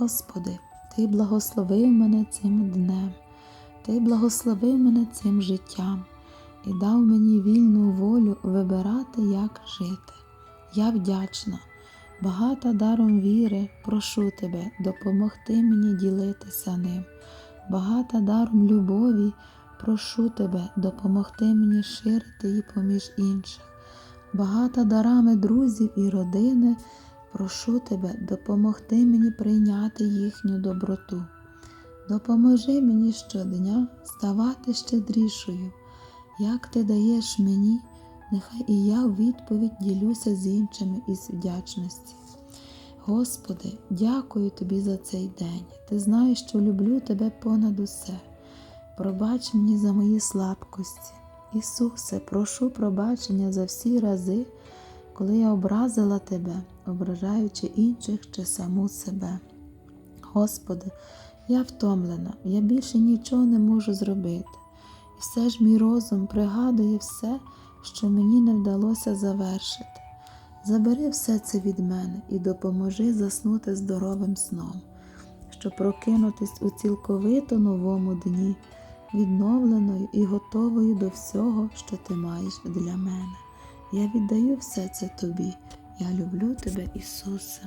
Господи, Ти благословив мене цим днем, Ти благословив мене цим життям і дав мені вільну волю вибирати, як жити. Я вдячна, багата даром віри, прошу Тебе, допомогти мені ділитися ним, багата даром любові, прошу Тебе, допомогти мені ширити її поміж інших, багата дарами друзів і родини, прошу Тебе, допомогти мені прийняти їхню доброту. Допоможи мені щодня ставати щедрішою. Як ти даєш мені, нехай і я в відповідь ділюся з іншими із вдячності. Господи, дякую Тобі за цей день. Ти знаєш, що люблю Тебе понад усе. Пробач мені за мої слабкості. Ісусе, прошу пробачення за всі рази, коли я образила Тебе, ображаючи інших чи саму себе. Господи, я втомлена, я більше нічого не можу зробити. І все ж мій розум пригадує все, що мені не вдалося завершити. Забери все це від мене і допоможи заснути здоровим сном, щоб прокинутись у цілковито новому дні, відновленою і готовою до всього, що ти маєш для мене. Я віддаю все це тобі. Я люблю тебе, Ісусе.